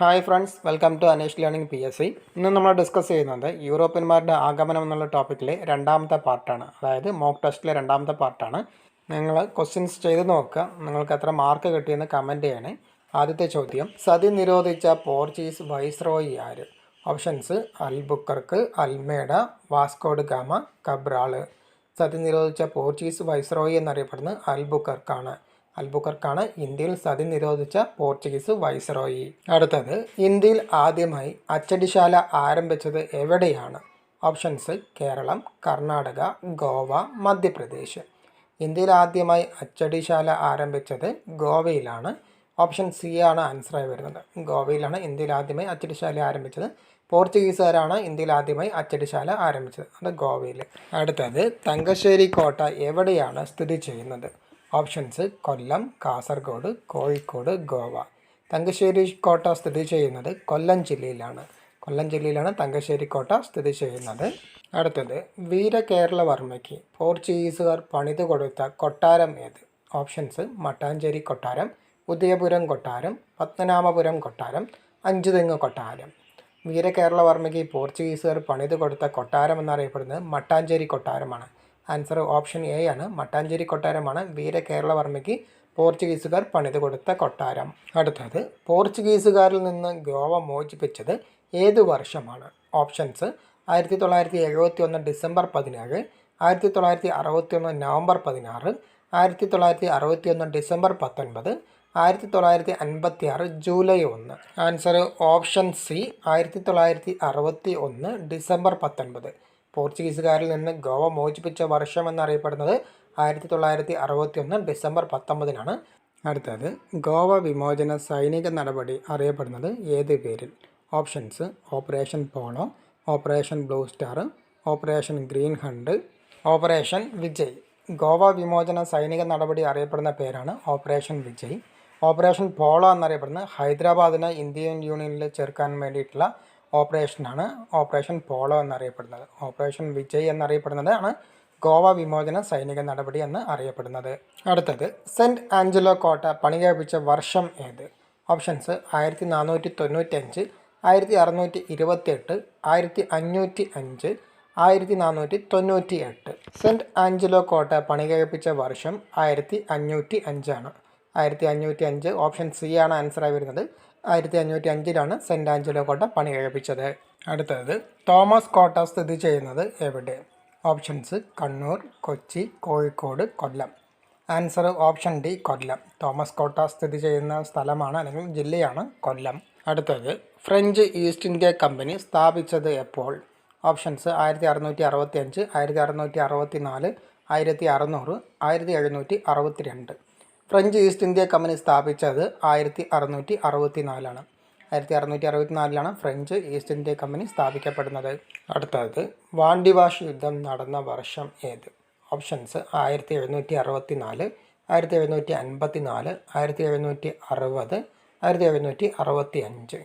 Hi friends welcome to Anesh learning P S C ഇന്ന് നമ്മൾ discuss ചെയ്യുന്നത് യൂറോപ്യന്മാരുടെ ആഗമനം എന്നുള്ള ടോപ്പിക്കിലെ രണ്ടാമത്തെ പാർട്ടാണ് അതായത് മോക്ക് ടെസ്റ്റിലെ രണ്ടാമത്തെ പാർട്ടാണ് നിങ്ങൾ ക്വസ്റ്റ്യൻസ് ചെയ്ത് നോക്കുക. നിങ്ങൾക്ക് എത്ര മാർക്ക് കിട്ടിയെന്ന് കമന്റ് ചെയ്യണേ. ആദ്യത്തെ ചോദ്യം സതി നിരോധിച്ച പോർച്ചുഗീസ് വൈസ്രോയി ആര്? Options Albuquerque Almeida Vasco da Gama Cabral. Sati നിരോധിച്ച പോർച്ചുഗീസ് വൈസ്രോയി എന്നറിയപ്പെടുന്നത് അൽബുക്കർക്കാണ് അൽബുക്കർക്കാണ് ഇന്ത്യയിൽ സതി നിരോധിച്ച പോർച്ചുഗീസ് വൈസറോയി. അടുത്തത് ഇന്ത്യയിൽ ആദ്യമായി അച്ചടിശാല ആരംഭിച്ചത് എവിടെയാണ്? ഓപ്ഷൻസ് കേരളം കർണാടക ഗോവ മധ്യപ്രദേശ്. ഇന്ത്യയിൽ ആദ്യമായി അച്ചടിശാല ആരംഭിച്ചത് ഗോവയിലാണ്. ഓപ്ഷൻ സി ആണ് ആൻസറായി വരുന്നത്. ഗോവയിലാണ് ഇന്ത്യയിൽ ആദ്യമായി അച്ചടിശാല ആരംഭിച്ചത്. പോർച്ചുഗീസുകാരാണ് ഇന്ത്യയിൽ ആദ്യമായി അച്ചടിശാല ആരംഭിച്ചത്. അത് ഗോവയിൽ അടുത്തത് തങ്കശ്ശേരി കോട്ട എവിടെയാണ് സ്ഥിതി ചെയ്യുന്നത്? ഓപ്ഷൻസ് കൊല്ലം കാസർഗോഡ് കോഴിക്കോട് ഗോവ. തങ്കശ്ശേരി കോട്ട സ്ഥിതി ചെയ്യുന്നത് കൊല്ലം ജില്ലയിലാണ്. കൊല്ലം ജില്ലയിലാണ് തങ്കശ്ശേരി കോട്ട സ്ഥിതി ചെയ്യുന്നത്. അടുത്തത് വീരകേരളവർമ്മയ്ക്ക് പോർച്ചുഗീസുകാർ പണിതു കൊടുത്ത കൊട്ടാരം ഏത്? ഓപ്ഷൻസ് മട്ടാഞ്ചേരി കൊട്ടാരം ഉദയപുരം കൊട്ടാരം പത്മനാഭപുരം കൊട്ടാരം അഞ്ചുതെങ്ങ് കൊട്ടാരം. വീരകേരളവർമ്മയ്ക്ക് പോർച്ചുഗീസുകാർ പണിതു കൊടുത്ത കൊട്ടാരം എന്നറിയപ്പെടുന്നത് മട്ടാഞ്ചേരി കൊട്ടാരമാണ്. ആൻസർ ഓപ്ഷൻ എ ആണ്. മട്ടാഞ്ചേരി കൊട്ടാരമാണ്. വീരകേരളവർമ്മയ്ക്ക് പോർച്ചുഗീസുകാർ പണിത് കൊടുത്ത കൊട്ടാരം. അടുത്തത് പോർച്ചുഗീസുകാരിൽ നിന്ന് ഗോവ മോചിപ്പിച്ചത് ഏത് വർഷമാണ്? ഓപ്ഷൻസ് ആയിരത്തി തൊള്ളായിരത്തി എഴുപത്തി ഒന്ന് ഡിസംബർ പതിനേഴ് ആയിരത്തി തൊള്ളായിരത്തി അറുപത്തി ഒന്ന് നവംബർ പതിനാറ് ആയിരത്തി തൊള്ളായിരത്തി അറുപത്തി ഒന്ന് ഡിസംബർ പത്തൊൻപത് ആയിരത്തി തൊള്ളായിരത്തി അൻപത്തി ആറ് ജൂലൈ ഒന്ന്. ആൻസർ ഓപ്ഷൻ സി ആയിരത്തി തൊള്ളായിരത്തി അറുപത്തി ഒന്ന് ഡിസംബർ പത്തൊൻപത്. പോർച്ചുഗീസുകാരിൽ നിന്ന് ഗോവ മോചിപ്പിച്ച വർഷം എന്നറിയപ്പെടുന്നത് ആയിരത്തി തൊള്ളായിരത്തി അറുപത്തി ഒന്ന് ഡിസംബർ പത്തൊമ്പതിനാണ്. അടുത്തത് ഗോവ വിമോചന സൈനിക നടപടി അറിയപ്പെടുന്നത് ഏത് പേരിൽ? Options operation polo operation blue star operation green hunt operation Vijay. Goa വിമോചന സൈനിക നടപടി അറിയപ്പെടുന്ന പേരാണ് ഓപ്പറേഷൻ വിജയ്. ഓപ്പറേഷൻ പോളോ എന്നറിയപ്പെടുന്നത് ഹൈദരാബാദിനെ ഇന്ത്യൻ യൂണിയനിൽ ചേർക്കാൻ വേണ്ടിയിട്ടുള്ള ഓപ്പറേഷനാണ്. ഓപ്പറേഷൻ പോളോ എന്നറിയപ്പെടുന്നത്. ഓപ്പറേഷൻ വിജയ് എന്നറിയപ്പെടുന്നതാണ് ഗോവ വിമോചന സൈനിക നടപടി എന്ന് അറിയപ്പെടുന്നത്. അടുത്തത് സെന്റ് ആഞ്ചലോ കോട്ട പണി പണികഴിപ്പിച്ച വർഷം ഏത്? ഓപ്ഷൻസ് ആയിരത്തി നാനൂറ്റി തൊണ്ണൂറ്റഞ്ച് ആയിരത്തി അറുന്നൂറ്റി ഇരുപത്തിയെട്ട് ആയിരത്തി അഞ്ഞൂറ്റി അഞ്ച് ആയിരത്തി നാനൂറ്റി തൊണ്ണൂറ്റി എട്ട് സെന്റ് ആഞ്ചലോ കോട്ട പണി പണികഴിപ്പിച്ച വർഷം ആയിരത്തി അഞ്ഞൂറ്റി അഞ്ചാണ് ആയിരത്തി അഞ്ഞൂറ്റി അഞ്ച് ഓപ്ഷൻ സി ആണ് ആൻസറായി വരുന്നത്. ആയിരത്തി അഞ്ഞൂറ്റി അഞ്ചിലാണ് സെന്റ് ആഞ്ചലോ കോട്ട പണി കഴിപ്പിച്ചത് അടുത്തത് തോമസ് കോട്ട സ്ഥിതി ചെയ്യുന്നത് എവിടെ? Options Kannur Kochi Kozhikode Kollam. Answer option D Kollam. Thomas കോട്ട സ്ഥിതി ചെയ്യുന്ന സ്ഥലമാണ് അല്ലെങ്കിൽ ജില്ലയാണ് കൊല്ലം. അടുത്തത് ഫ്രഞ്ച് ഈസ്റ്റ് ഇന്ത്യ കമ്പനി സ്ഥാപിച്ചത് എപ്പോൾ? ഓപ്ഷൻസ് ആയിരത്തി അറുന്നൂറ്റി അറുപത്തി അഞ്ച് ആയിരത്തി അറുന്നൂറ്റി അറുപത്തി നാല് ആയിരത്തി അറുന്നൂറ് ആയിരത്തി എഴുന്നൂറ്റി അറുപത്തി രണ്ട് ഫ്രഞ്ച് ഈസ്റ്റ് ഇന്ത്യ കമ്പനി സ്ഥാപിച്ചത് ആയിരത്തി അറുന്നൂറ്റി അറുപത്തി നാലാണ് ആയിരത്തി അറുന്നൂറ്റി അറുപത്തി നാലിലാണ് ഫ്രഞ്ച് ഈസ്റ്റ് ഇന്ത്യ കമ്പനി സ്ഥാപിക്കപ്പെടുന്നത്. അടുത്തത് വാണ്ടിവാഷ് യുദ്ധം നടന്ന വർഷം ഏത്? ഓപ്ഷൻസ് ആയിരത്തി എഴുന്നൂറ്റി അറുപത്തി നാല് ആയിരത്തി എഴുന്നൂറ്റി അൻപത്തി നാല് ആയിരത്തി എഴുന്നൂറ്റി അറുപത് ആയിരത്തി എഴുന്നൂറ്റി അറുപത്തി അഞ്ച്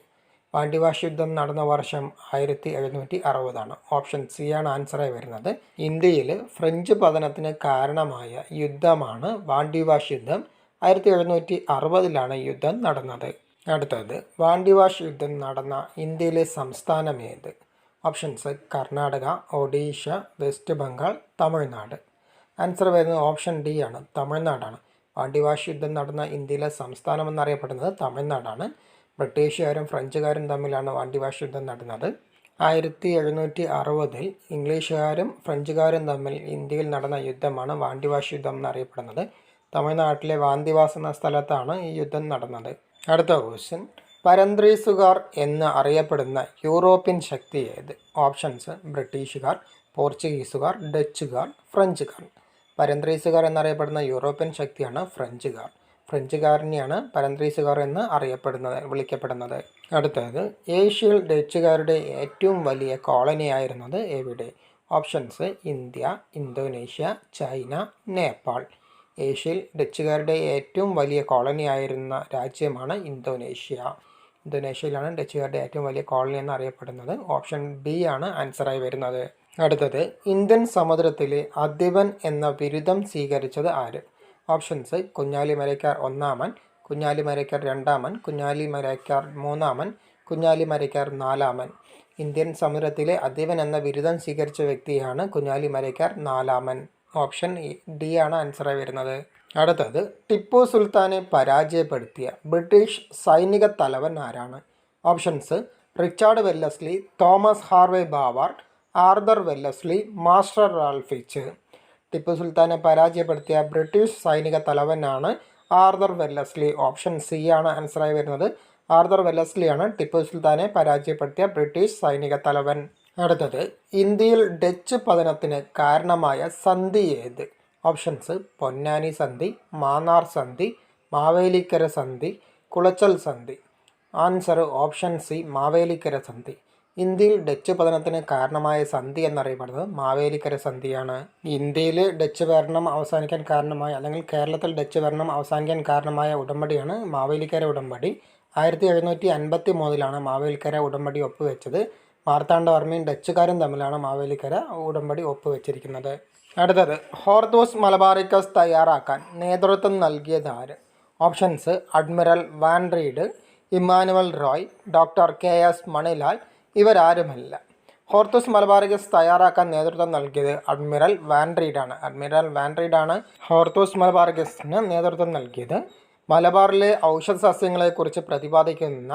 വാണ്ടിവാഷ് യുദ്ധം നടന്ന വർഷം ആയിരത്തി എഴുന്നൂറ്റി അറുപതാണ് ഓപ്ഷൻ സി ആണ് ആൻസറായി വരുന്നത്. ഇന്ത്യയിൽ ഫ്രഞ്ച് പതനത്തിന് കാരണമായ യുദ്ധമാണ് വാണ്ടിവാഷ് യുദ്ധം. ആയിരത്തി എഴുന്നൂറ്റി അറുപതിലാണ് യുദ്ധം നടന്നത്. അടുത്തത് വാണ്ടിവാഷ് യുദ്ധം നടന്ന ഇന്ത്യയിലെ സംസ്ഥാനം ഏത്? Options Karnataka Odisha West Bengal Tamil Nadu. Answer വരുന്നത് ഓപ്ഷൻ ഡി ആണ് തമിഴ്നാടാണ്. വാണ്ടിവാഷ് യുദ്ധം നടന്ന ഇന്ത്യയിലെ സംസ്ഥാനം എന്നറിയപ്പെടുന്നത് തമിഴ്നാടാണ്. ബ്രിട്ടീഷുകാരും ഫ്രഞ്ചുകാരും തമ്മിലാണ് വാണ്ടിവാഷ് യുദ്ധം നടന്നത്. ആയിരത്തി എഴുന്നൂറ്റി അറുപതിൽ ഇംഗ്ലീഷുകാരും ഫ്രഞ്ചുകാരും തമ്മിൽ ഇന്ത്യയിൽ നടന്ന യുദ്ധമാണ് വാണ്ടിവാഷ് യുദ്ധം എന്നറിയപ്പെടുന്നത്. തമിഴ്നാട്ടിലെ വാന്തിവാസ് എന്ന സ്ഥലത്താണ് ഈ യുദ്ധം നടന്നത്. അടുത്ത ക്വസ്റ്റ്യൻ പരന്ത്രീസുകാർ എന്ന് അറിയപ്പെടുന്ന യൂറോപ്യൻ ശക്തി ഏത്? ഓപ്ഷൻസ് ബ്രിട്ടീഷുകാർ പോർച്ചുഗീസുകാർ ഡച്ചുകാർ ഫ്രഞ്ചുകാർ. പരന്ത്രീസുകാർ എന്നറിയപ്പെടുന്ന യൂറോപ്യൻ ശക്തിയാണ് ഫ്രഞ്ചുകാർ. ഫ്രഞ്ചുകാരനെയാണ് പരന്ത്രീസുകാർ എന്ന് അറിയപ്പെടുന്നത് വിളിക്കപ്പെടുന്നത്. അടുത്തത് ഏഷ്യയിൽ ഡച്ചുകാരുടെ ഏറ്റവും വലിയ കോളനി ആയിരുന്നത് എവിടെ? Options India Indonesia China Nepal. ഏഷ്യയിൽ ഡച്ചുകാരുടെ ഏറ്റവും വലിയ കോളനി ആയിരുന്ന രാജ്യമാണ് ഇന്തോനേഷ്യ. ഇന്തോനേഷ്യയിലാണ് ഡച്ചുകാരുടെ ഏറ്റവും വലിയ കോളനി എന്ന് അറിയപ്പെടുന്നത് ഓപ്ഷൻ ബി ആണ് ആൻസറായി വരുന്നത്. അടുത്തത് ഇന്ത്യൻ സമുദ്രത്തിലെ അധിപൻ എന്ന ബിരുദം സ്വീകരിച്ചത് ആര്? ഓപ്ഷൻസ് കുഞ്ഞാലി മരക്കാർ ഒന്നാമൻ കുഞ്ഞാലി മരയ്ക്കാർ രണ്ടാമൻ കുഞ്ഞാലി മരയ്ക്കാർ മൂന്നാമൻ കുഞ്ഞാലി മരയ്ക്കാർ നാലാമൻ. ഇന്ത്യൻ സമുദ്രത്തിലെ അധിപൻ എന്ന ബിരുദം സ്വീകരിച്ച വ്യക്തിയാണ് കുഞ്ഞാലി മരയ്ക്കാർ നാലാമൻ. ഓപ്ഷൻ ഡി ആണ് ആൻസറായി വരുന്നത്. അടുത്തത് ടിപ്പു സുൽത്താനെ പരാജയപ്പെടുത്തിയ ബ്രിട്ടീഷ് സൈനിക തലവൻ ആരാണ്? Options Richard Wellesley Thomas Harvey ബാവാർഡ് Arthur Wellesley master റാൾഫിച്ച് Tipu സുൽത്താനെ പരാജയപ്പെടുത്തിയ ബ്രിട്ടീഷ് സൈനിക തലവനാണ് ആർദർ വെല്ലസ്ലി. ഓപ്ഷൻ സി ആണ് ആൻസറായി വരുന്നത്. ആർദർ വെല്ലസ്ലിയാണ് ടിപ്പു സുൽത്താനെ പരാജയപ്പെടുത്തിയ ബ്രിട്ടീഷ് സൈനിക തലവൻ. അടുത്തത് ഇന്ത്യയിൽ ഡച്ച് പതനത്തിന് കാരണമായ സന്ധി ഏത്? ഓപ്ഷൻസ് പൊന്നാനി സന്ധി മാന്നാർ സന്ധി മാവേലിക്കര സന്ധി കുളച്ചൽ സന്ധി. ആൻസർ ഓപ്ഷൻ സി മാവേലിക്കര സന്ധി. ഇന്ത്യയിൽ ഡച്ച് പതനത്തിന് കാരണമായ സന്ധി എന്നറിയപ്പെടുന്നത് മാവേലിക്കര സന്ധിയാണ്. ഇന്ത്യയിൽ ഡച്ച് ഭരണം അവസാനിക്കാൻ കാരണമായ അല്ലെങ്കിൽ കേരളത്തിൽ ഡച്ച് ഭരണം അവസാനിക്കാൻ കാരണമായ ഉടമ്പടിയാണ് മാവേലിക്കര ഉടമ്പടി. ആയിരത്തി എഴുന്നൂറ്റി അൻപത്തി മൂന്നിലാണ് മാവേലിക്കര ഉടമ്പടി ഒപ്പുവെച്ചത്. മാർത്താണ്ഡവർമ്മയും ഡച്ചുകാരും തമ്മിലാണ് മാവേലിക്കര ഉടമ്പടി ഒപ്പുവെച്ചിരിക്കുന്നത്. അടുത്തത് ഹോർദോസ് മലബാറിക്കസ് തയ്യാറാക്കാൻ നേതൃത്വം നൽകിയത് ആര് options admiral Van Rheede Emmanuel Roy doctor K S Manilal ഇവരാരുമല്ല. Hortus Malabaricus തയ്യാറാക്കാൻ നേതൃത്വം നൽകിയത് അഡ്മിറൽ വാൻ റീഡാണ്. അഡ്മിറൽ വാൻ റീഡാണ് ഹോർത്തൂസ് മലബാറിക്കസിന് നേതൃത്വം നൽകിയത് മലബാറിലെ ഔഷധ സസ്യങ്ങളെക്കുറിച്ച് പ്രതിപാദിക്കുന്ന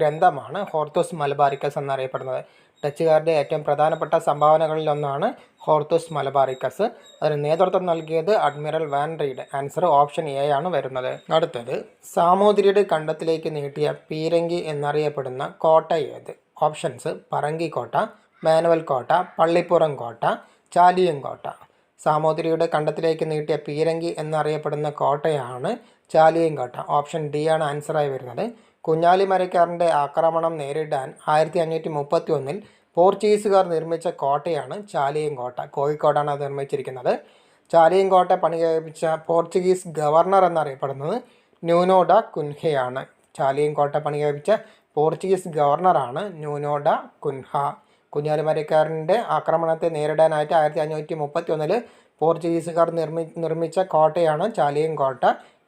ഗ്രന്ഥമാണ് ഹോർത്തൂസ് മലബാറിക്കസ് എന്നറിയപ്പെടുന്നത്. ഡച്ചുകാരുടെ ഏറ്റവും പ്രധാനപ്പെട്ട സംഭാവനകളിലൊന്നാണ് ഹോർത്തൂസ് മലബാറിക്കസ്. അതിന് നേതൃത്വം നൽകിയത് admiral Van Rheede. Answer option A ആണ് വരുന്നത്. അടുത്തത് സാമൂതിരിയുടെ കണ്ടത്തിലേക്ക് നീട്ടിയ പീരങ്കി എന്നറിയപ്പെടുന്ന കോട്ട ഏത്? ഓപ്ഷൻസ് പറങ്കിക്കോട്ട മാനുവൽ കോട്ട പള്ളിപ്പുറം കോട്ട ചാലിയം കോട്ട. സാമൂതിരിയുടെ കണ്ടത്തിലേക്ക് നീട്ടിയ പീരങ്കി എന്നറിയപ്പെടുന്ന കോട്ടയാണ് ചാലിയം കോട്ട. ഓപ്ഷൻ ഡി ആണ് ആൻസറായി വരുന്നത്. കുഞ്ഞാലി മരക്കാരന്റെ ആക്രമണം നേരിടാൻ ആയിരത്തി അഞ്ഞൂറ്റി മുപ്പത്തി ഒന്നിൽ പോർച്ചുഗീസുകാർ നിർമ്മിച്ച കോട്ടയാണ് ചാലിയും കോട്ട. കോഴിക്കോടാണ് അത് നിർമ്മിച്ചിരിക്കുന്നത്. ചാലിയും കോട്ട പണി കഴിപ്പിച്ച പോർച്ചുഗീസ് ഗവർണർ എന്നറിയപ്പെടുന്നത് ന്യൂനോഡ കുൻഹയാണ്. ചാലിയും കോട്ട പണി കഴിപ്പിച്ച പോർച്ചുഗീസ് ഗവർണറാണ് ന്യൂനോഡ കുൻഹ. കുഞ്ഞാലിമരക്കാരന്റെ ആക്രമണത്തെ നേരിടാനായിട്ട് ആയിരത്തി അഞ്ഞൂറ്റി മുപ്പത്തി ഒന്നിൽ പോർച്ചുഗീസുകാർ നിർമ്മി നിർമ്മിച്ച കോട്ടയാണ് ചാലിയും കോട്ട.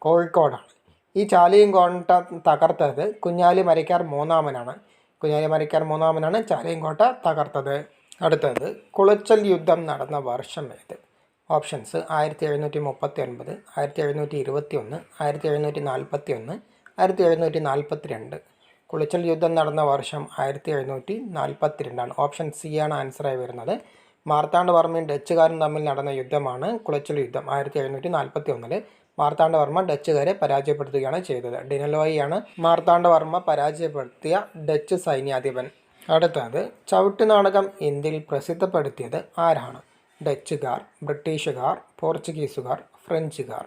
കോഴിക്കോടാണ്. ഈ ചാലിയും കോട്ട തകർത്തത് കുഞ്ഞാലി മരക്കാർ മൂന്നാമനാണ്. കുഞ്ഞാലി മരക്കാർ മൂന്നാമനാണ് ചാലിയും കോട്ട തകർത്തത്. അടുത്തത് കുളച്ചൽ യുദ്ധം നടന്ന വർഷം ഏത്? ഓപ്ഷൻസ് ആയിരത്തി എഴുന്നൂറ്റി മുപ്പത്തി ഒൻപത് ആയിരത്തി എഴുന്നൂറ്റി ഇരുപത്തി ഒന്ന് ആയിരത്തി എഴുന്നൂറ്റി നാൽപ്പത്തി ഒന്ന് ആയിരത്തി എഴുന്നൂറ്റി നാൽപ്പത്തി രണ്ട് കുളിച്ചൽ യുദ്ധം നടന്ന വർഷം ആയിരത്തി എഴുന്നൂറ്റി നാൽപ്പത്തി രണ്ടാണ് ഓപ്ഷൻ സി ആണ് ആൻസറായി വരുന്നത്. മാർത്താണ്ഡവർമ്മയും ഡച്ചുകാരും തമ്മിൽ നടന്ന യുദ്ധമാണ് കുളച്ചൽ യുദ്ധം ആയിരത്തി എഴുന്നൂറ്റി നാൽപ്പത്തി ഒന്നിൽ മാർത്താണ്ഡവർമ്മ ഡച്ചുകാരെ പരാജയപ്പെടുത്തുകയാണ് ചെയ്തത്. ഡിനലോയിയാണ് മാർത്താണ്ഡവർമ്മ പരാജയപ്പെടുത്തിയ ഡച്ച് സൈന്യാധിപൻ. അടുത്തത് ചവിട്ടു നാടകം ഇന്ത്യയിൽ പ്രസിദ്ധപ്പെടുത്തിയത് ആരാണ്? ഡച്ചുകാർ ബ്രിട്ടീഷുകാർ പോർച്ചുഗീസുകാർ ഫ്രഞ്ചുകാർ.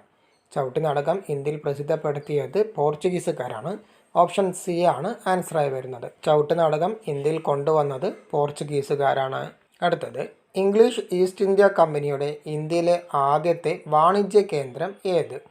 ചവിട്ടു നാടകം ഇന്ത്യയിൽ പ്രസിദ്ധപ്പെടുത്തിയത് പോർച്ചുഗീസുകാരാണ്. ഓപ്ഷൻ സി ആണ് ആൻസറായി വരുന്നത്. ചവിട്ടു നാടകം ഇന്ത്യയിൽ കൊണ്ടുവന്നത് പോർച്ചുഗീസുകാരാണ്. അടുത്തത് ഇംഗ്ലീഷ് ഈസ്റ്റ് ഇന്ത്യ കമ്പനിയുടെ ഇന്ത്യയിലെ ആദ്യത്തെ വാണിജ്യ കേന്ദ്രം ഏത്?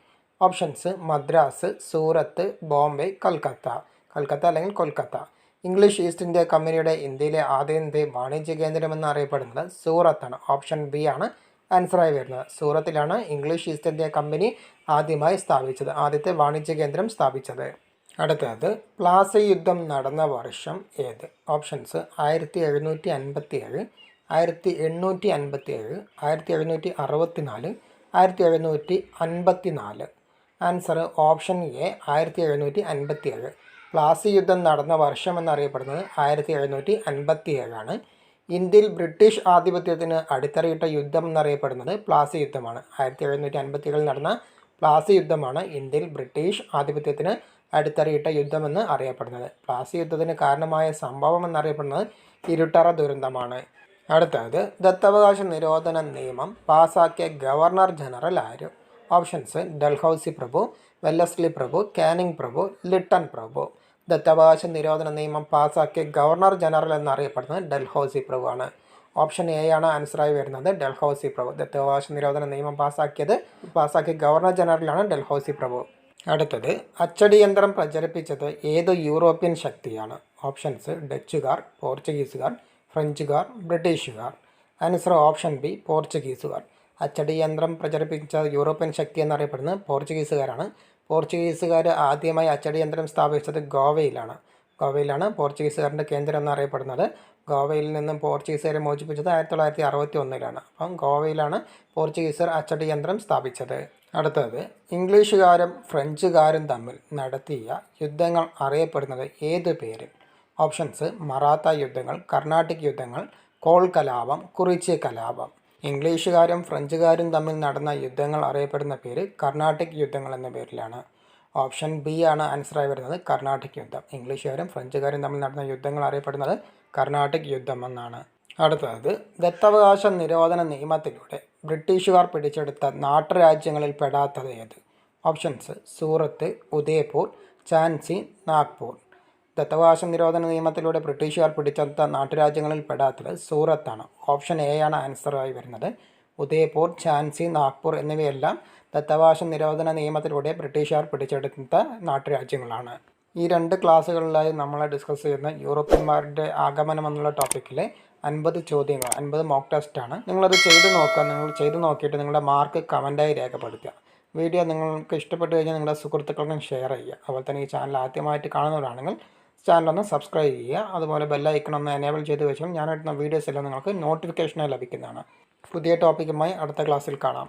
ഓപ്ഷൻസ് മദ്രാസ് സൂറത്ത് ബോംബെ കൽക്കത്ത. കൽക്കത്ത അല്ലെങ്കിൽ കൊൽക്കത്ത. ഇംഗ്ലീഷ് ഈസ്റ്റ് ഇന്ത്യ കമ്പനിയുടെ ഇന്ത്യയിലെ ആദ്യത്തെ വാണിജ്യ കേന്ദ്രം എന്നറിയപ്പെടുന്നത് സൂറത്താണ്. ഓപ്ഷൻ ബി ആണ് ആൻസറായി വരുന്നത്. സൂറത്തിലാണ് ഇംഗ്ലീഷ് ഈസ്റ്റ് ഇന്ത്യ കമ്പനി ആദ്യമായി സ്ഥാപിച്ചത് ആദ്യത്തെ വാണിജ്യ കേന്ദ്രം സ്ഥാപിച്ചത്. അടുത്തത് പ്ലാസ യുദ്ധം നടന്ന വർഷം ഏത്? ഓപ്ഷൻസ് ആയിരത്തി എഴുന്നൂറ്റി അൻപത്തി ഏഴ് ആയിരത്തി എണ്ണൂറ്റി അൻപത്തി ഏഴ് ആയിരത്തി എഴുന്നൂറ്റി അറുപത്തി നാല് ആയിരത്തി എഴുന്നൂറ്റി അൻപത്തി നാല് ആൻസർ ഓപ്ഷൻ എ ആയിരത്തി എഴുന്നൂറ്റി അൻപത്തി ഏഴ് പ്ലാസി യുദ്ധം നടന്ന വർഷം എന്നറിയപ്പെടുന്നത് ആയിരത്തി എഴുന്നൂറ്റി അൻപത്തി ഏഴാണ് ഇന്ത്യയിൽ ബ്രിട്ടീഷ് ആധിപത്യത്തിന് അടിത്തറയിട്ട യുദ്ധം എന്നറിയപ്പെടുന്നത് പ്ലാസി യുദ്ധമാണ്. ആയിരത്തി എഴുന്നൂറ്റി അൻപത്തി ഏഴിൽ നടന്ന പ്ലാസി യുദ്ധമാണ് ഇന്ത്യയിൽ ബ്രിട്ടീഷ് ആധിപത്യത്തിന് അടിത്തറയിട്ട യുദ്ധമെന്ന് അറിയപ്പെടുന്നത്. പ്ലാസി യുദ്ധത്തിന് കാരണമായ സംഭവം എന്നറിയപ്പെടുന്നത് ഇരുട്ടറ ദുരന്തമാണ്. അടുത്തത് ദത്തവകാശ നിരോധന നിയമം പാസാക്കിയ ഗവർണർ ജനറൽ ആര്? ഓപ്ഷൻസ് ഡൽഹൌസി പ്രഭു വെല്ലസ്ലി പ്രഭു കാനിങ് പ്രഭു ലിട്ടൺ പ്രഭു. ദത്തവകാശ നിരോധന നിയമം പാസാക്കിയ ഗവർണർ ജനറൽ എന്നറിയപ്പെടുന്നത് ഡൽഹൌസി പ്രഭു ആണ് ഓപ്ഷൻ എ ആണ് ആൻസറായി വരുന്നത് ഡൽഹൌസി പ്രഭു. ദത്തവകാശ നിരോധന നിയമം പാസാക്കിയത് പാസാക്കിയ ഗവർണർ ജനറലാണ് ഡൽഹൌസി പ്രഭു. അടുത്തത് അച്ചടി യന്ത്രം പ്രചരിപ്പിച്ചത് ഏത് യൂറോപ്യൻ ശക്തിയാണ്? ഓപ്ഷൻസ് ഡച്ചുകാർ പോർച്ചുഗീസുകാർ ഫ്രഞ്ചുകാർ ബ്രിട്ടീഷുകാർ. ആൻസർ ഓപ്ഷൻ ബി പോർച്ചുഗീസുകാർ. അച്ചടി യന്ത്രം പ്രചരിപ്പിച്ച യൂറോപ്യൻ ശക്തി എന്നറിയപ്പെടുന്നത് പോർച്ചുഗീസുകാരാണ്. പോർച്ചുഗീസുകാർ ആദ്യമായി അച്ചടി യന്ത്രം സ്ഥാപിച്ചത് ഗോവയിലാണ്. ഗോവയിലാണ് പോർച്ചുഗീസുകാരുടെ കേന്ദ്രം എന്നറിയപ്പെടുന്നത്. ഗോവയിൽ നിന്നും പോർച്ചുഗീസുകാരെ മോചിപ്പിച്ചത് ആയിരത്തി തൊള്ളായിരത്തി അറുപത്തി ഒന്നിലാണ് അപ്പം ഗോവയിലാണ് പോർച്ചുഗീസർ അച്ചടി യന്ത്രം സ്ഥാപിച്ചത്. അടുത്തത് ഇംഗ്ലീഷുകാരും ഫ്രഞ്ചുകാരും തമ്മിൽ നടത്തിയ യുദ്ധങ്ങൾ അറിയപ്പെടുന്നത് ഏത് പേരിൽ? ഓപ്ഷൻസ് മറാത്ത യുദ്ധങ്ങൾ കർണാട്ടിക് യുദ്ധങ്ങൾ കോൾ കലാപം കുറിച്യ കലാപം. ഇംഗ്ലീഷുകാരും ഫ്രഞ്ചുകാരും തമ്മിൽ നടന്ന യുദ്ധങ്ങൾ അറിയപ്പെടുന്ന പേര് കർണാട്ടിക് യുദ്ധങ്ങൾ എന്ന പേരിലാണ്. ഓപ്ഷൻ ബി ആണ് ആൻസറായി വരുന്നത് കർണാട്ടിക് യുദ്ധം. ഇംഗ്ലീഷുകാരും ഫ്രഞ്ചുകാരും തമ്മിൽ നടന്ന യുദ്ധങ്ങൾ അറിയപ്പെടുന്നത് കർണാട്ടിക് യുദ്ധം എന്നാണ്. അടുത്തത് ദത്തവകാശ നിരോധന നിയമത്തിലൂടെ ബ്രിട്ടീഷുകാർ പിടിച്ചെടുത്ത നാട്ടുരാജ്യങ്ങളിൽ പെടാത്തത് ഏത്? ഓപ്ഷൻസ് സൂറത്ത് ഉദയ്പൂർ ഝാൻസി നാഗ്പൂർ. ദത്തവകാശ നിരോധന നിയമത്തിലൂടെ ബ്രിട്ടീഷുകാർ പിടിച്ചെടുത്ത നാട്ടുരാജ്യങ്ങളിൽ പെടാത്തത് സൂറത്താണ്. ഓപ്ഷൻ എ ആണ് ആൻസറായി വരുന്നത്. ഉദയ്പൂർ ഝാൻസി നാഗ്പൂർ എന്നിവയെല്ലാം ദത്തവകാശ നിരോധന നിയമത്തിലൂടെ ബ്രിട്ടീഷുകാർ പിടിച്ചെടുത്ത നാട്ടുരാജ്യങ്ങളാണ്. ഈ രണ്ട് ക്ലാസ്സുകളിലായി നമ്മൾ ഡിസ്കസ് ചെയ്യുന്ന യൂറോപ്യന്മാരുടെ ആഗമനം എന്നുള്ള ടോപ്പിക്കിലെ അൻപത് ചോദ്യങ്ങൾ അൻപത് മോക്ക് ടെസ്റ്റാണ് നിങ്ങളത് ചെയ്ത് നോക്കുക നിങ്ങൾ ചെയ്ത് നോക്കിയിട്ട് നിങ്ങളുടെ മാർക്ക് കമന്റായി രേഖപ്പെടുത്തുക. വീഡിയോ നിങ്ങൾക്ക് ഇഷ്ടപ്പെട്ടു കഴിഞ്ഞാൽ നിങ്ങളുടെ സുഹൃത്തുക്കൾക്കും ഷെയർ ചെയ്യുക. അതുപോലെ തന്നെ ഈ ചാനൽ ആദ്യമായിട്ട് കാണുന്നവരാണെങ്കിൽ ചാനലൊന്ന് സബ്സ്ക്രൈബ് ചെയ്യുക. അതുപോലെ ബെല്ലൈക്കൺ ഒന്ന് എനേബിൾ ചെയ്ത് വെച്ചാൽ ഞാൻ ഇടുന്ന വീഡിയോസ് എല്ലാം നിങ്ങൾക്ക് നോട്ടിഫിക്കേഷനായി ലഭിക്കുന്നതാണ്. പുതിയ ടോപ്പിക്കുമായി അടുത്ത ക്ലാസ്സിൽ കാണാം.